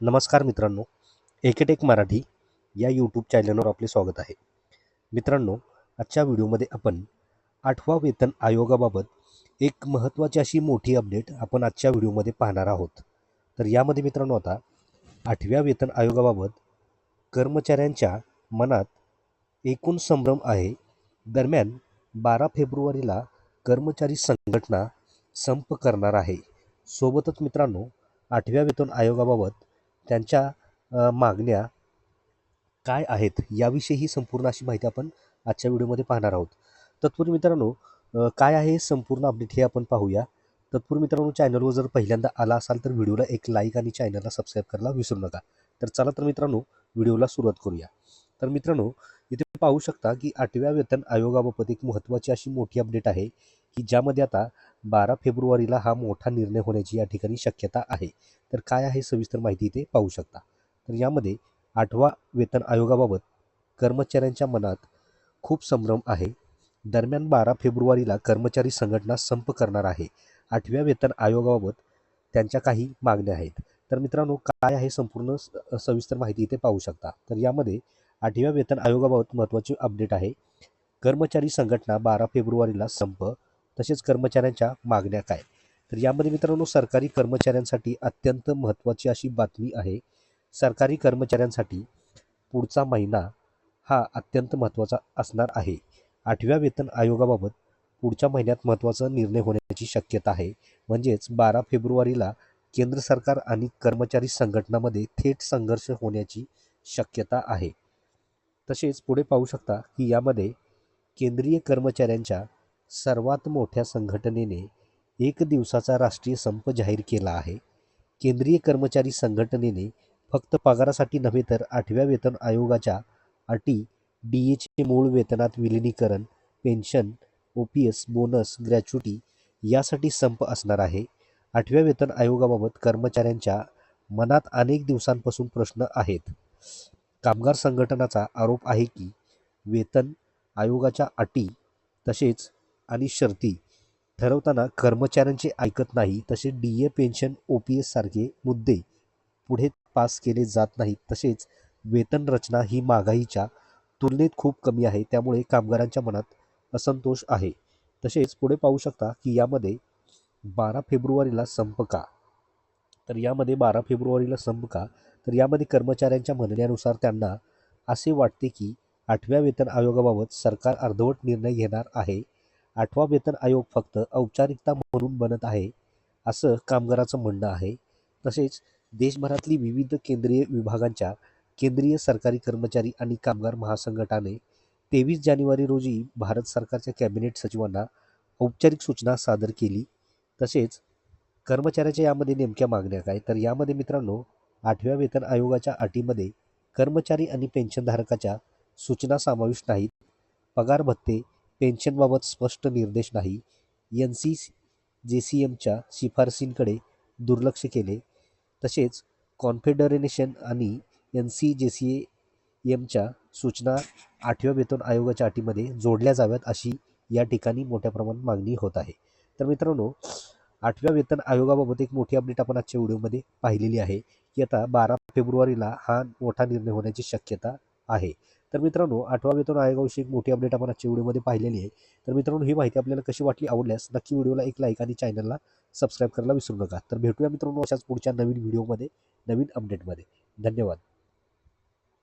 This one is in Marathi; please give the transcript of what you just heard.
नमस्कार मित्रांनो एकेटेक मराठी या यूट्यूब चॅनलवर आपले स्वागत आहे. मित्रांनो आजच्या व्हिडिओमध्ये आपण आठवा वेतन आयोगाबाबत एक महत्त्वाची अशी मोठी अपडेट आपण आजच्या व्हिडिओमध्ये पाहणार आहोत. तर यामध्ये मित्रांनो आता आठव्या वेतन आयोगाबाबत कर्मचाऱ्यांच्या मनात एकूण संभ्रम आहे. दरम्यान बारा फेब्रुवारीला कर्मचारी संघटना संप करणार आहे. सोबतच मित्रांनो आठव्या वेतन आयोगाबाबत त्यांच्या मागण्या काय आहेत याविषयी ही संपूर्ण अशी माहिती आपण आजच्या व्हिडिओमध्ये पाहणार आहोत. तत्पूर्वी मित्रांनो काय आहे संपूर्ण अपडेट हे आपण पाहूया. तत्पूर्वी मित्रांनो चॅनलवर जर पहिल्यांदा आला असाल तर व्हिडिओला एक लाईक आणि चॅनलला सबस्क्राईब करायला विसरू नका. तर चला तर मित्रांनो व्हिडिओला सुरुवात करूया. तर मित्रांनो इथे पाहू शकता की आठव्या वेतन आयोगाबाबत एक महत्त्वाची अशी मोठी अपडेट आहे की ज्यामध्ये आता बारा फेब्रुवारीला हा मोठा निर्णय होण्याची या ठिकाणी शक्यता आहे. तर काय आहे सविस्तर माहिती इथे पाहू शकता. तर यामध्ये आठवा वेतन आयोगाबाबत कर्मचाऱ्यांच्या मनात खूप संभ्रम आहे. दरम्यान बारा फेब्रुवारीला कर्मचारी संघटना संप करणार आहे. आठव्या वेतन आयोगाबाबत त्यांच्या काही मागण्या आहेत. तर मित्रांनो काय आहे संपूर्ण स- सविस्तर माहिती इथे पाहू शकता. तर यामध्ये आठव्या वेतन आयोगाबाबत महत्त्वाची अपडेट आहे. कर्मचारी संघटना बारा फेब्रुवारीला संप तसेच कर्मचाऱ्यांच्या मागण्या काय? तर यामध्ये मित्रांनो सरकारी कर्मचाऱ्यांसाठी अत्यंत महत्त्वाची अशी बातमी आहे. सरकारी कर्मचाऱ्यांसाठी पुढचा महिना हा अत्यंत महत्त्वाचा असणार आहे. आठव्या वेतन आयोगाबाबत पुढच्या महिन्यात महत्त्वाचा निर्णय होण्याची शक्यता आहे. म्हणजेच बारा फेब्रुवारीला केंद्र सरकार आणि कर्मचारी संघटनामध्ये थेट संघर्ष होण्याची शक्यता आहे. तसेच पुढे पाहू शकता की यामध्ये केंद्रीय कर्मचाऱ्यांच्या सर्वात मोठ्या संघटनेने एक दिवसाचा राष्ट्रीय संप जाहीर केला आहे. केंद्रीय कर्मचारी संघटनेने फक्त पगारासाठी नव्हे तर आठव्या वेतन आयोगाच्या अटी डी एचे मूळ वेतनात विलिनीकरण pension O P S bonus gratuity यासाठी संप असणार आहे. आठव्या वेतन आयोगाबाबत कर्मचाऱ्यांच्या मनात अनेक दिवसांपासून प्रश्न आहेत. कामगार संघटनाचा आरोप आहे की वेतन आयोगाच्या अटी तसेच आणि शर्ती ठरवताना कर्मचाऱ्यांचे ऐकत नाही तसे D A pension O P S सारखे मुद्दे पुढे पास केले जात नाहीत. तसेच वेतन रचना ही महागाईच्या तुलनेत खूप कमी आहे त्यामुळे कामगारांच्या मनात असंतोष आहे. तसेच पुढे पाहू शकता की यामध्ये बारा फेब्रुवारीला संप का तर यामध्ये बारा फेब्रुवारीला संप का तर यामध्ये कर्मचाऱ्यांच्या म्हणण्यानुसार त्यांना असे वाटते की आठव्या वेतन आयोगाबाबत सरकार अर्धवट निर्णय घेणार आहे. आठवा वेतन आयोग फक्त औपचारिकता म्हणून बनत आहे असं कामगाराचं म्हणणं आहे. तसेच देशभरातली विविध केंद्रीय विभागांच्या केंद्रीय सरकारी कर्मचारी आणि कामगार महासंघटाने तेवीस जानेवारी रोजी भारत सरकारच्या कॅबिनेट सचिवांना औपचारिक सूचना सादर केली. तसेच कर्मचाऱ्याच्या यामध्ये नेमक्या मागण्या काय? तर यामध्ये मित्रांनो आठव्या वेतन आयोगाच्या अटीमध्ये कर्मचारी आणि पेन्शनधारकाच्या सूचना समाविष्ट नाहीत. पगार भत्ते पेन्शनबाबत स्पष्ट निर्देश नाही. एन सी जे सी एमच्या शिफारसींकडे दुर्लक्ष केले. तसेच कॉन्फेडरेशन आणि एन सी जे सी एमच्या सूचना आठव्या वेतन आयोगाच्या अटीमध्ये जोडल्या जाव्यात अशी या ठिकाणी मोठ्या प्रमाणात मागणी होत आहे. तर मित्रांनो आठव्या वेतन आयोगाबाबत एक मोठी अपडेट आपण आजच्या व्हिडिओमध्ये पाहिलेली आहे. की आता बारा फेब्रुवारीला हा मोठा निर्णय होण्याची शक्यता आहे. तर मित्रांनो आठवा वेतन आयोगाविषयी एक मोठी अपडेट आपण आजच्या व्हिडिओमध्ये पाहिलेली आहे. तर मित्रांनो ही माहिती आपल्याला कशी वाटली आवडल्यास नक्की व्हिडिओला एक लाईक आणि चॅनलला सबस्क्राईब करायला विसरू नका. तर भेटूया मित्रांनो अशाच पुढच्या नवीन व्हिडिओमध्ये नवीन अपडेटमध्ये धन्यवाद.